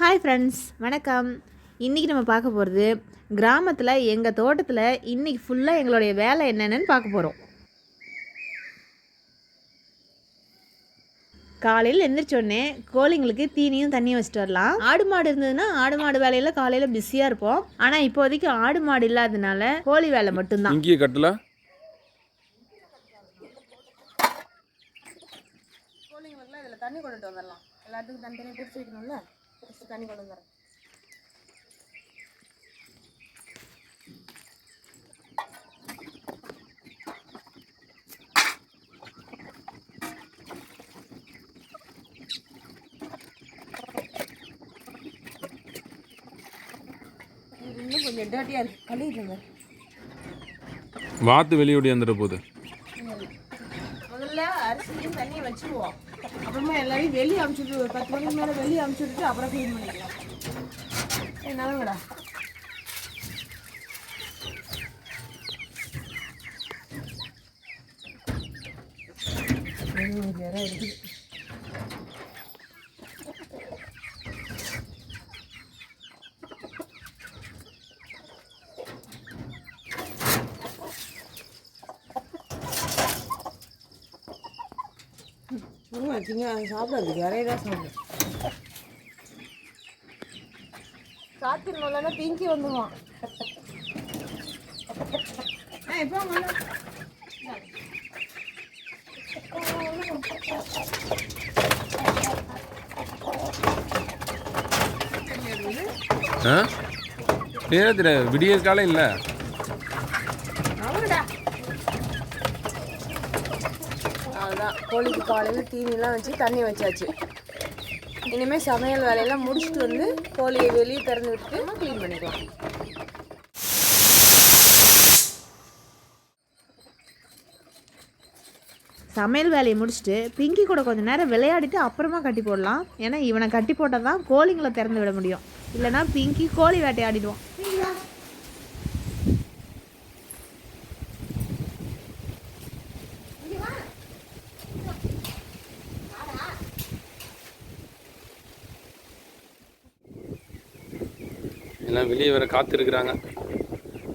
Hi friends வணக்கம். இன்றைக்கி நம்ம பார்க்க போகிறது கிராமத்தில் எங்கள் தோட்டத்தில் இன்றைக்கி ஃபுல்லாக எங்களுடைய வேலை என்னென்னு பார்க்க போகிறோம் காலையில் எந்திரிச்சோடனே கோழிங்களுக்கு தீனியும் தண்ணியும் வச்சுட்டு வரலாம். ஆடு மாடு இருந்ததுன்னா ஆடு மாடு வேலையில் காலையில் பிஸியாக இருப்போம். ஆனால் இப்போதைக்கு ஆடு மாடு இல்லாததுனால கோழி வேலை மட்டும்தான். இங்கேயே கட்டல. கோழிங்களுக்குலாம் இதில் தண்ணி கொண்டுட்டு வந்துடலாம் எல்லாத்துக்கும் தனித்தனியாக பிடிச்சி வைக்கணும்ல? தண்ணி கொண்டு வந்துடுறேன் கொஞ்சம் டேர்ட்டியாக இருக்குது இருந்தேன் வாத்து வெளியோடி வந்துட போகுது முதல்ல அரிசியும் தண்ணியை வச்சுருவோம் அப்புறமா எல்லாரையும் வெளியே அமுச்சுட்டு ஒரு பத்து மணிக்கு மேலே வெளியே அமுச்சுட்டு அப்புறம் க்ளீன் பண்ணிக்கலாம். என்னங்கடா வேற இருக்குது. திங்க சாப்பிடாது. நிறைய தான் சாப்பிடும் சாத்திரமில்லன்னா பிங்கி வந்துடுவான் எப்போ நேரத்தில் விடிய காலம் இல்லை அவருடா அவ்வளோதான் கோழிக்கு காலையில் தீனிலாம் வச்சு தண்ணி வச்சாச்சு. இனிமேல் சமையல் வேலையெல்லாம் முடிச்சுட்டு வந்து கோழியை வெளியே திறந்து விட்டு க்ளீன் பண்ணிக்கலாம். சமையல் வேலையை முடிச்சுட்டு பிங்கி கூட கொஞ்சம் நேரம் விளையாடிட்டு அப்புறமா கட்டி போடலாம். ஏன்னா இவனை கட்டி போட்டால் தான் கோழிங்களை திறந்து விட முடியும். இல்லைன்னா பிங்கி கோழி வேட்டையாடிடுவான். எல்லாம் வெளியே வேறு காத்து இருக்கிறாங்க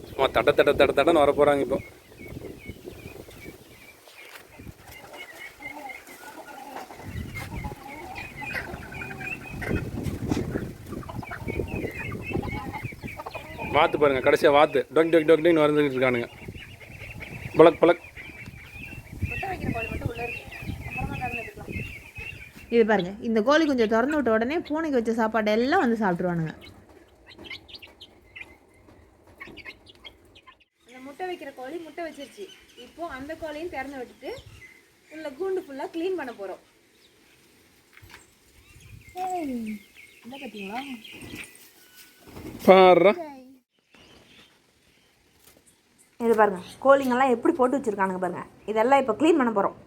சும்மா தட தட தட தடன்னு வர போகிறாங்க இப்போ. வாத்து பாருங்கள் கடைசியாக வாத்து. டொக் டொக் டொக்னு வந்துக்கிட்டு இருக்கானுங்க. பழக் பழக் இது பாருங்க இந்த கோழி கொஞ்சம் திறந்து விட்ட உடனே பூனைக்கு வச்ச சாப்பாடு எல்லாம் வந்து சாப்பிட்ருவானுங்க அந்த முட்டை வைக்கிற கோழி முட்டை வச்சிருச்சு. இப்போ அந்த கோழியும் திறந்து விட்டுட்டு உள்ள கூண்டு ஃபுல்லாக க்ளீன் பண்ண போகிறோம் என்ன பார்த்தீங்களா பாடுறா இது பாருங்க கோழிங்கெல்லாம் எப்படி போட்டு வச்சிருக்கானுங்க பாருங்க. இதெல்லாம் இப்போ க்ளீன் பண்ண போகிறோம்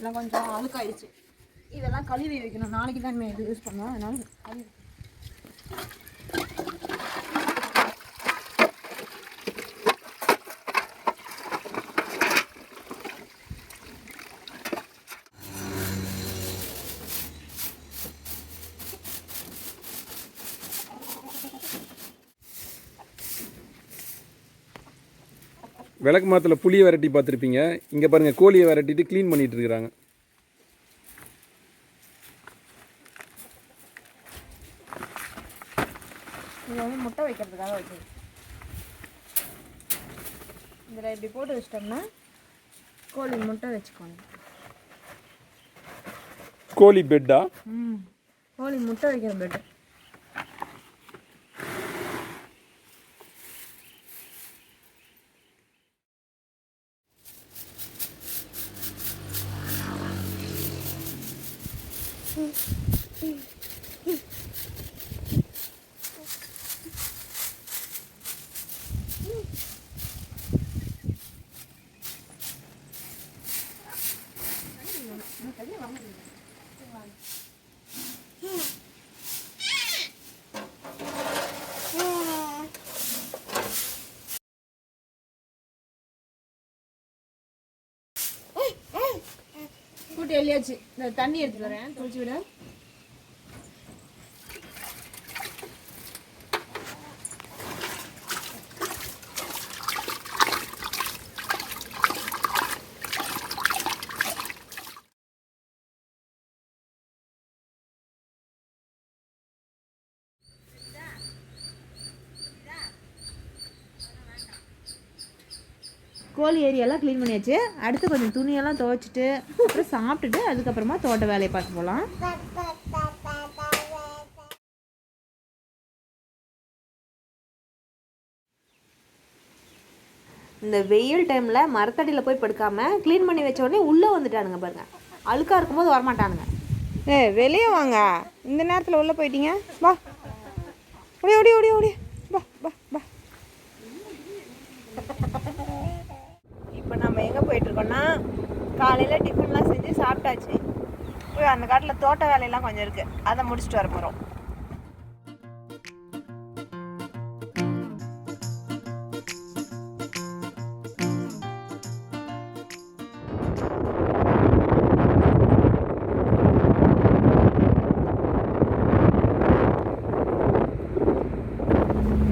இதெல்லாம் கொஞ்சம் அழுக்காயிடுச்சு இதெல்லாம் கழுவி வைக்கணும். நாளைக்கு தான் இது யூஸ் பண்ணுவோம் அதனால கழுவி விளக்கு மாத்தில் புளியை விரட்டி பார்த்துருப்பீங்க. இங்கே பாருங்கள் கோழியை விரட்டிட்டு க்ளீன் பண்ணிட்டு இருக்கிறாங்க. இது வந்து முட்டை வைக்கிறதுக்காக வச்சது இதில் இப்படி போட்டு வச்சிட்டோம்னா கோழி முட்டை வச்சுக்கோங்க கோழி பெட்டா ம். கோழி முட்டை வைக்கிற பெட்டு சொல்லியாச்சு இந்த தண்ணி எடுத்துட்டு வரேன். தொளிச்சு விட. கோழி ஏரியெல்லாம் க்ளீன் பண்ணியாச்சு. அடுத்து கொஞ்சம் துணியெல்லாம் துவைச்சிட்டு அப்புறம் சாப்பிட்டுட்டு அதுக்கப்புறமா தோட்ட வேலையை பார்க்க போகலாம் இந்த வெயில் டைமில் மரத்தடியில் போய் படுக்காம க்ளீன் பண்ணி வச்ச உடனே உள்ளே வந்துட்டானுங்க பாருங்க. அழுக்காக இருக்கும்போது வரமாட்டானுங்க. ஏ வெளியே வாங்க. இந்த நேரத்தில் உள்ளே போயிட்டீங்க. வா. ஓடி ஓடி ஓடி ஓடி வா வா வா இப்போ நம்ம எங்கே போயிட்டுருக்கோம்னா காலையில் டிஃபன்லாம் செஞ்சு சாப்பிட்டாச்சு. போய் அந்த காட்டில் தோட்ட வேலையெல்லாம் கொஞ்சம் இருக்குது அதை முடிச்சுட்டு வர போகிறோம்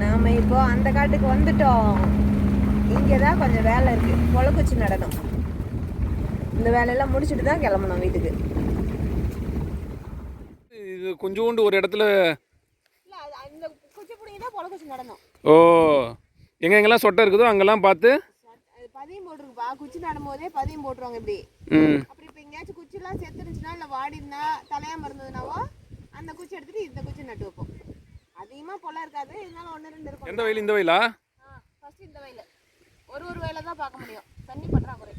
நாம் இப்போ அந்த காட்டுக்கு வந்துட்டோம். இங்கே தான் கொஞ்சம் வேலை இருக்குது பொழக்குச்சி நடனம் இந்த வேலையெல்லாம் முடிச்சுட்டு தான் கிளம்பணும் வீட்டுக்கு. இது கொஞ்சோண்டு ஒரு இடத்துல இல்லை அது அந்த குச்சிப்புடிங்க தான் பொழக்குச்சி நடனம் ஓ எங்க எங்கெல்லாம் சொட்டை இருக்குதோ அங்கெல்லாம் பார்த்து அது பதியம் போட்டிருக்குப்பா. குச்சி நடும் போதே பதியம் போட்டுருவாங்க இப்படி. அப்படி இப்போ எங்கேயாச்சும் குச்சிலாம் செத்துருந்துச்சுன்னா இல்லை வாடிருந்தா தலையாம இருந்ததுனாவோ அந்த குச்சி எடுத்துட்டு இந்த குச்சி நட்டு வைப்போம். அதிகமாக பொலம் இருக்காது. இருந்தாலும் ஒன்று ரெண்டு இருக்கும். எந்த வயல் இந்த வயலா? ஆ ஃபர்ஸ்ட் இந்த வயல். ஒரு ஒரு வயலை தான் பார்க்க முடியும். தண்ணி பற்றாக்குறை.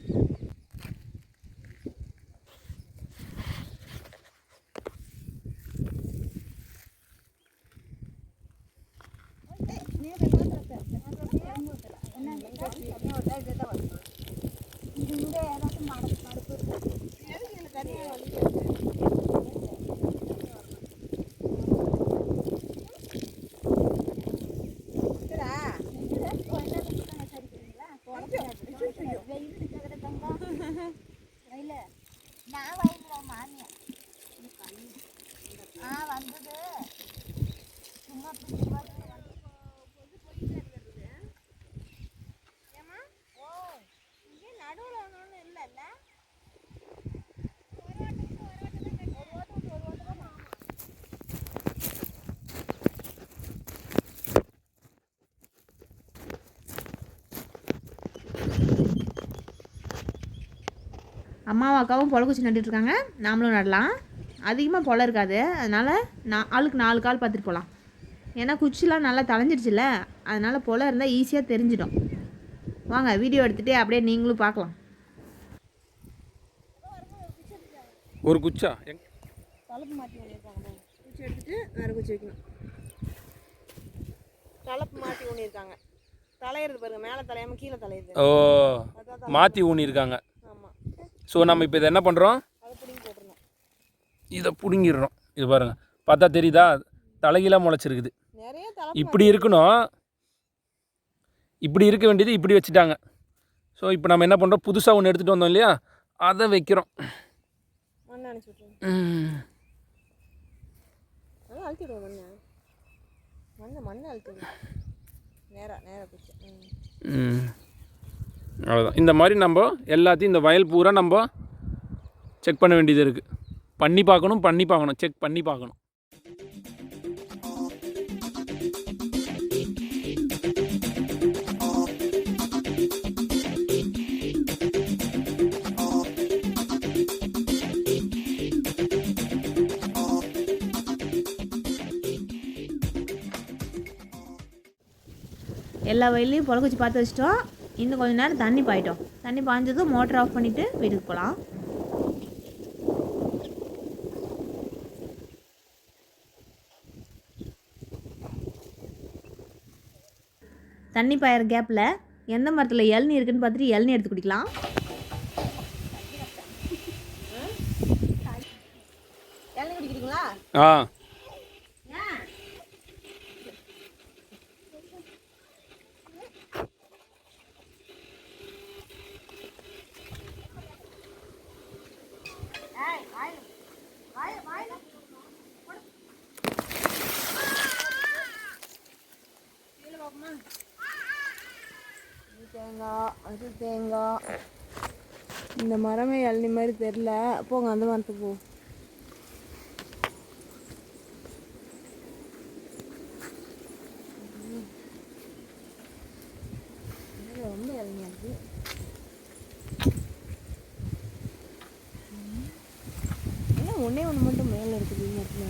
ಇದು ಮುಂದೆ ಏನಾದರೂ ಮಾಡಿ ಮಾಡ್ಬೋದು அம்மாவும் அக்காவும் பொழக்குச்சி நட்டுட்டு இருக்காங்க நாமளும் நடலாம். அதிகமாக பொலை இருக்காது. அதனால் நான் ஆளுக்கு நாலு கால் பார்த்துட்டு போகலாம். ஏன்னா குச்சிலாம் நல்லா தளைஞ்சிடுச்சுல அதனால் பொலை இருந்தால் ஈஸியாக தெரிஞ்சிடும். வாங்க வீடியோ எடுத்துகிட்டே அப்படியே நீங்களும் பார்க்கலாம். ஒரு குச்சா? தலப்பு மாட்டி ஊனியிருக்காங்க குச்சி எடுத்துட்டு வேறு குச்சி வைக்கணும். தலப்பு மாட்டி ஊனியிருக்காங்க. தலையிறது பாருங்க மேலே தலையாம கீழே தலையுது ஓ மாற்றி ஊனியிருக்காங்க. ஸோ நம்ம இப்போ இதை என்ன பண்ணுறோம் இதை பிடுங்கிடுறோம். இது பாருங்க. பார்த்தா தெரியுதா? தலைகீழாக முளைச்சிருக்குது. இப்படி இருக்கணும். இப்படி இருக்க வேண்டியது இப்படி வச்சுட்டாங்க. ஸோ இப்போ நம்ம என்ன பண்ணுறோம் புதுசாக ஒன்று எடுத்துகிட்டு வந்தோம் இல்லையா? அதை வைக்கிறோம். மண்ணை மண்ணை நேராக நேராக ம். ம். அவ்வளோதான் இந்த மாதிரி நம்ம எல்லாத்தையும் இந்த வயல் பூரா நம்ம செக் பண்ண வேண்டியது இருக்குது பண்ணி பார்க்கணும் பண்ணி பார்க்கணும் செக் பண்ணி பார்க்கணும். எல்லா வயல்லையும் பொழக்குச்சி பார்த்து வச்சிட்டோம். இன்னும் கொஞ்ச நேரம் தண்ணி பாயிட்டோம். தண்ணி பாய்ஞ்சதும் மோட்டர் ஆஃப் பண்ணிவிட்டு வீட்டுக்கு போகலாம் தண்ணி பாயிற கேப்பில் எந்த மரத்தில் இளநீ இருக்குன்னு பார்த்துட்டு இளநீ எடுத்து குடிக்கலாம். இளநீ குடிக்கிறீங்களா? ஆ. தேங்காய் அது தேங்காய். இந்த மரமே இளநி மாதிரி தெரில போங்க அந்த மரத்துக்கு போ. இது ரொம்ப இளநியா இருக்குது என்ன ஒன்றே ஒன்று மட்டும் மேலே இருக்குது இந்த இடத்துல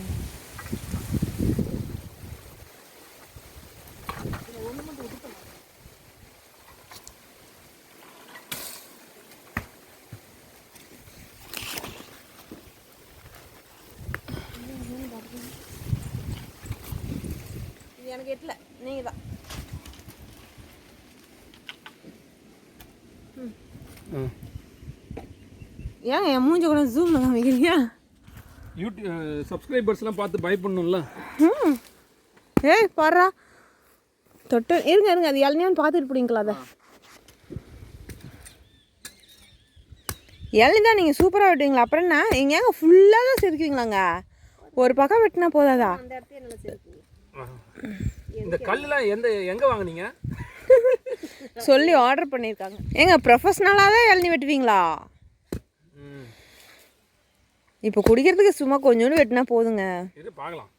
எனக்கு எட்டல. நீங்கள் தான். ஏங்க என் மூஞ்ச கூட ஜூமில் காமிக்கிறீங்க யூடியூப் சப்ஸ்கிரைபர்ஸ்லாம் பார்த்து பயப்படணும்ல? ம். ஏய் பாரா தொட்டு இருங்க இருங்க அது இளநியான்னு பார்த்துட்டு பிடிங்களா அதை. இளநி தான் நீங்கள் சூப்பராக வெட்டுவீங்களா? அப்புறம் என்ன? எங்க ஏங்க ஃபுல்லாக தான் செதுக்குவீங்களாங்க? ஒரு பக்கம் வெட்டினா போதாதா? இந்த கல்லுலாம் எந்த எங்கே வாங்குனீங்க? சொல்லி ஆர்டர் பண்ணியிருக்காங்க. ஏங்க ப்ரொஃபஷ்னலாக தான் இளநி வெட்டுவீங்களா? இப்போ குடிக்கிறதுக்கு சும்மா கொஞ்சோண்டு வெட்டினா போதுங்க. இது பார்க்கலாம்.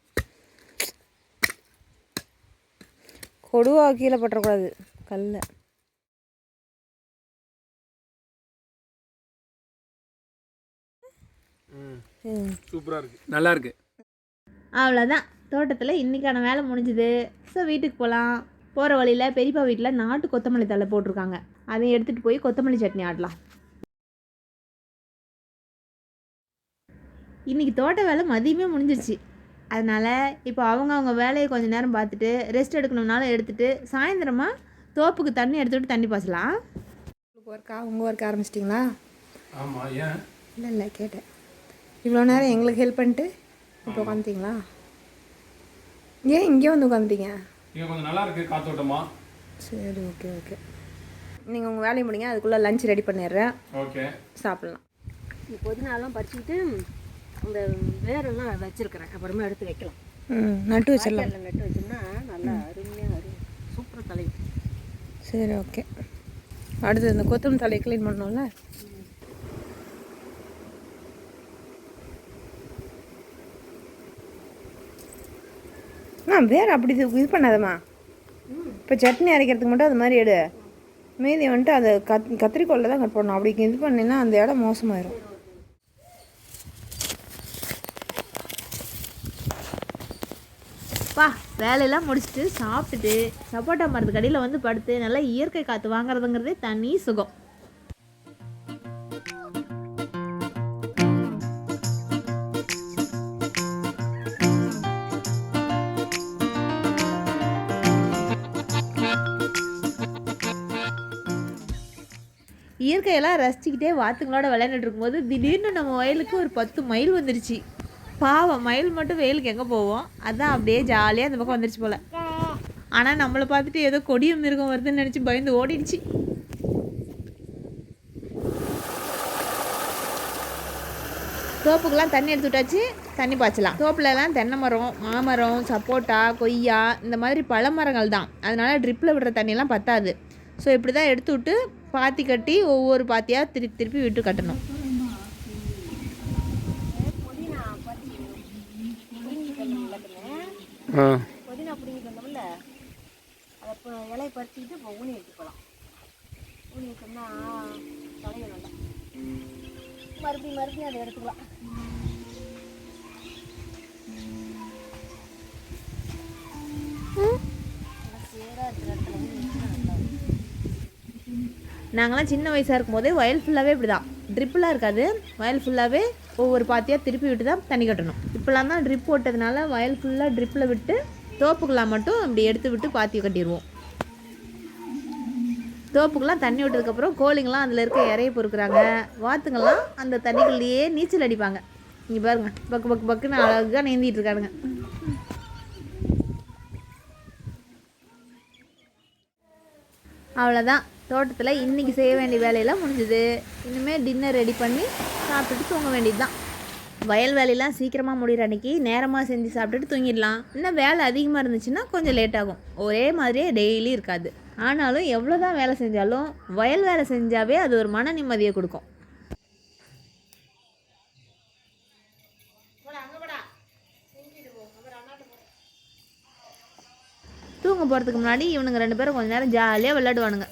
கொடுவா கீழே பற்றக்கூடாது கல்ல. ம். ம். சூப்பராக இருக்குது நல்லா இருக்கு. அவ்வளோதான் தோட்டத்தில் இன்றைக்கான வேலை முடிஞ்சுது. ஸோ வீட்டுக்கு போகலாம் போகிற வழியில் பெரியப்பா வீட்டில் நாட்டு கொத்தமல்லி தழை போட்டிருக்காங்க. அதையும் எடுத்துகிட்டு போய் கொத்தமல்லி சட்னி ஆடலாம். இன்றைக்கி தோட்ட வேலை மதியமே முடிஞ்சிருச்சு. அதனால் இப்போ அவங்க அவங்க வேலையை கொஞ்ச நேரம் பார்த்துட்டு ரெஸ்ட் எடுக்கணும்னாலும் எடுத்துகிட்டு சாயந்தரமா தோப்புக்கு தண்ணி எடுத்துகிட்டு தண்ணி பாய்ச்சலாம். உங்களுக்கு ஒர்க்கா உங்கள் ஒர்க் ஆரம்பிச்சிட்டிங்களா? ஆமாம் ஏன்? இல்லை இல்லை கேட்டேன். இவ்வளோ நேரம் எங்களுக்கு ஹெல்ப் பண்ணிட்டு இப்போ உட்காந்துட்டிங்களா ஏன் இங்கே வந்து உட்காந்துட்டீங்க? இங்கே கொஞ்சம் நல்லா இருக்குது காத்தோட்டமா. சரி ஓகே ஓகே. நீங்கள் உங்கள் வேலையை முடிங்க அதுக்குள்ளே லஞ்ச் ரெடி பண்ணிடுறேன். ஓகே. சாப்பிட்லாம். புதினாலாம் பறிச்சுக்கிட்டு இந்த வேரெல்லாம் வச்சிருக்கிறேன். அப்புறமா எடுத்து வைக்கலாம். ம் நட்டு வச்சிடலாம். நட்டு வச்சோம்னா நல்லா அருமையாக அரு சூப்பராக தலை சரி ஓகே. அடுத்து இந்த கொத்தமல்லி தலையை க்ளீன் பண்ணோம்ல ஆ வேறு அப்படி இது இது பண்ணாதம்மா. இப்போ சட்னி அரைக்கிறதுக்கு மட்டும் அது மாதிரி எடு. மீதி வந்துட்டு அதை கத் கத்திரிக்கோலில் தான் கட் பண்ணணும். அப்படி இது பண்ணினா அந்த இடம் மோசமாயிரும். பா வேலையெல்லாம் முடிச்சுட்டு சாப்பிட்டுட்டு சப்போட்டா மரத்து கடையில் வந்து படுத்து நல்லா இயற்கை காற்று வாங்குறதுங்கிறதே தனி சுகம். இயற்கையெல்லாம் ரசிச்சுக்கிட்டே வாத்துங்களோட விளையாண்டுட்டு இருக்கும்போது திடீர்னு நம்ம வயலுக்கு ஒரு பத்து மைல் வந்துருச்சு. பாவம் மயில் மட்டும் வெயிலுக்கு எங்கே போவோம்? அதான் அப்படியே ஜாலியாக அந்த பக்கம் வந்துருச்சு போல். ஆனால் நம்மளை பார்த்துட்டு ஏதோ கொடியும் மிருகம் வருதுன்னு நினச்சி பயந்து ஓடிடுச்சு. தோப்புக்கெல்லாம் தண்ணி எடுத்து விட்டாச்சு. தண்ணி பாய்ச்சலாம். தோப்புலலாம் தென்னை மரம் மாமரம் சப்போட்டா கொய்யா இந்த மாதிரி பழமரங்கள் தான் அதனால் ட்ரிப்பில் விடுற தண்ணியெல்லாம் பத்தாது. ஸோ இப்படி தான் எடுத்து விட்டு பாத்தி கட்டி ஒவ்வொரு பாத்தியாக திருப்பி திருப்பி விட்டு கட்டணும். புதினா பிடிங்கிட்டு வந்தோம்ல அதை இப்போ இலையை பறிச்சுக்கிட்டு இப்போ ஊனி எடுத்துக்கலாம் ஊனி எடுத்தோம்னா தலைய நல்லா மறுபடியும் மறுபடியும் அதை எடுத்துக்கலாம். சேராக இருக்கிற இடத்துல ஊனி எடுத்தா நல்லா இருக்கும். நாங்களாம் சின்ன வயசாக இருக்கும்போது வயல் ஃபுல்லாகவே இப்படி தான் ட்ரிப்பெலாம் இருக்காது. வயல் ஃபுல்லாகவே ஒவ்வொரு பாத்தியாக திருப்பி விட்டு தான் தண்ணி கட்டணும். இப்போலாம் தான் ட்ரிப் போட்டதுனால வயல் ஃபுல்லாக ட்ரிப்பில் விட்டு தோப்புக்கெல்லாம் மட்டும் அப்படி எடுத்து விட்டு பாத்தி கட்டிடுவோம் தோப்புக்கெல்லாம் தண்ணி விட்டதுக்கப்புறம் கோழிங்கெல்லாம் அதில் இருக்க இறைய பொறுக்கிறாங்க. வாத்துங்கெல்லாம் அந்த தண்ணிக்குள்ளேயே நீச்சல் அடிப்பாங்க. இங்கே பாருங்க. பக்கு பக்கு பக்குன்னு அழகாக நீந்திட்டு இருக்கானுங்க. அவ்வளோதான் தோட்டத்தில் இன்றைக்கி செய்ய வேண்டிய வேலையெல்லாம் முடிஞ்சுது. இனிமேல் டின்னர் ரெடி பண்ணி சாப்பிட்டுட்டு தூங்க வேண்டியது தான் வயல் வேலையெல்லாம் சீக்கிரமாக முடிகிற அன்றைக்கி நேரமாக செஞ்சு சாப்பிட்டுட்டு தூங்கிடலாம். இன்னும் வேலை அதிகமாக இருந்துச்சுன்னா கொஞ்சம் லேட் ஆகும். ஒரே மாதிரியே டெய்லி இருக்காது. ஆனாலும் எவ்வளோ தான் வேலை செஞ்சாலும் வயல் வேலை செஞ்சாவே அது ஒரு மன நிம்மதியை கொடுக்கும். தூங்க போகிறதுக்கு முன்னாடி இவனுங்க ரெண்டு பேரும் கொஞ்ச நேரம் ஜாலியாக விளையாடுவானுங்க.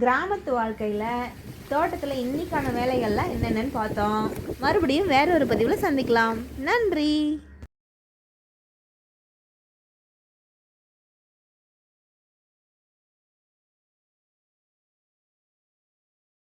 கிராமத்து வாழ்க்கையில் தோட்டத்தில் இன்னைக்கான வேலைகள்லாம் என்னென்னு பார்த்தோம். மறுபடியும் வேற ஒரு பதிவில் சந்திக்கலாம். நன்றி.